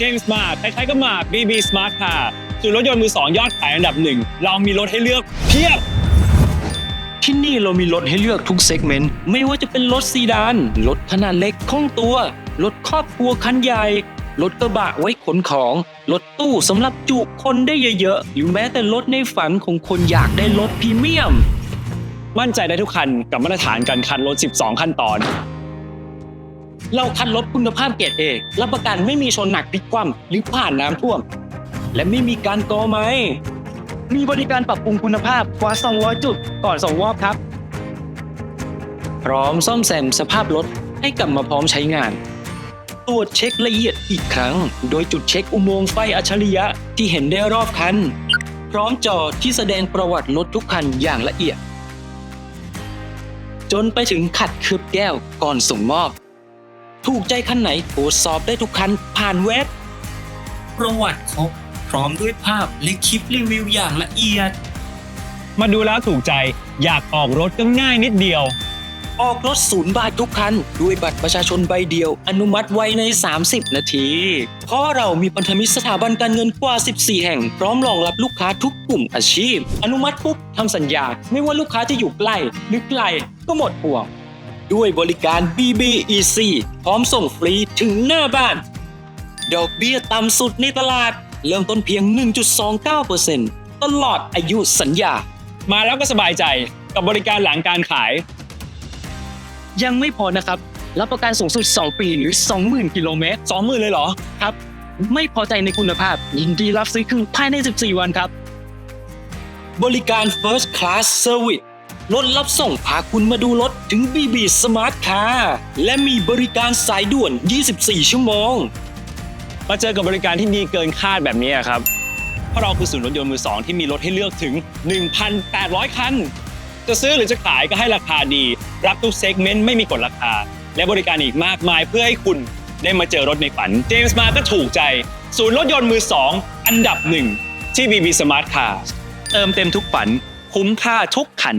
เจมส์มาใครๆก็มา BB Smart Car ส่วนรถยนต์มือสองยอดขายอันดับหนึ่ง เรามีรถให้เลือกเพียบ ที่นี่เรามีรถให้เลือกทุกเซกเมนต์ ไม่ว่าจะเป็นรถซีดาน รถขนาดเล็กคล่องตัว รถครอบครัวคันใหญ่ รถกระบะไว้ขนของ รถตู้สำหรับจุคนได้เยอะๆ หรือแม้แต่รถในฝันของคนอยากได้รถพรีเมียม มั่นใจได้ทุกคันกับมาตรฐานการคัดรถ 12 ขั้นตอน เราคัดรถคุณภาพเกรดเอรับประกันไม่มีชนหนักพลิกคว่ำหรือผ่านน้ำท่วม และไม่มีการกอไม้มีบริการปรับปรุงคุณภาพกว่า 200 จุดก่อนส่งมอบครับ พร้อมซ่อมแซมสภาพรถให้กลับมาพร้อมใช้งาน ตรวจเช็คละเอียดอีกครั้ง โดยจุดเช็คอุโมงค์ไฟอัจฉริยะที่เห็นได้รอบคัน พร้อมจอที่แสดงประวัติรถทุกคันอย่างละเอียด จนไปถึงขัดคืบแก้วก่อนส่งมอบ ถูกใจคันไหนตรวจสอบได้ทุกคันผ่านเว็บ ประวัติครบพร้อมด้วยภาพและคลิปรีวิวอย่างละเอียด มาดูแล้วถูกใจอยากออกรถก็ง่ายนิดเดียว ออกรถศูนย์บาททุกคัน ด้วยบัตรประชาชนใบเดียว อนุมัติไว้ใน 30 นาที เพราะเรามีพันธมิตรสถาบันการเงินกว่า 14 แห่ง พร้อมรองรับลูกค้าทุกกลุ่มอาชีพ อนุมัติปุ๊บทำสัญญา ไม่ว่าลูกค้าจะอยู่ใกล้หรือไกลก็หมดห่วง ด้วยบริการ BBEC พร้อมส่งฟรีถึงหน้าบ้าน ดอกเบี้ยต่ำสุดในตลาด เริ่มต้นเพียง 1.29%ตลอดอายุสัญญา มาแล้วก็สบายใจกับบริการหลังการขาย ยังไม่พอนะครับ รับประกันสูงสุด 2 ปีหรือ 20,000 กิโลเมตร 20,000 เลยเหรอครับ ไม่พอใจในคุณภาพ ยินดีรับซื้อคืนภายใน 14 วันครับ บริการ First Class Service รถรับส่งพาคุณมาดูรถถึง BB Smart Car และมีบริการสายด่วน 24 ชั่วโมง มาเจอกับบริการที่ดีเกินคาดแบบนี้ครับ เพราะเราคือศูนย์รถยนต์มือสองที่มีรถให้เลือกถึง 1,800 คัน จะซื้อหรือจะขายก็ให้ราคาดี รับทุกเซกเมนต์ไม่มีกฎราคา และบริการอีกมากมายเพื่อให้คุณได้มาเจอรถในฝัน เจมส์มาก็ถูกใจ ศูนย์รถยนต์มือสองอันดับหนึ่งที่ BB Smart Car เติมเต็มทุกฝัน คุ้มค่าทุกคัน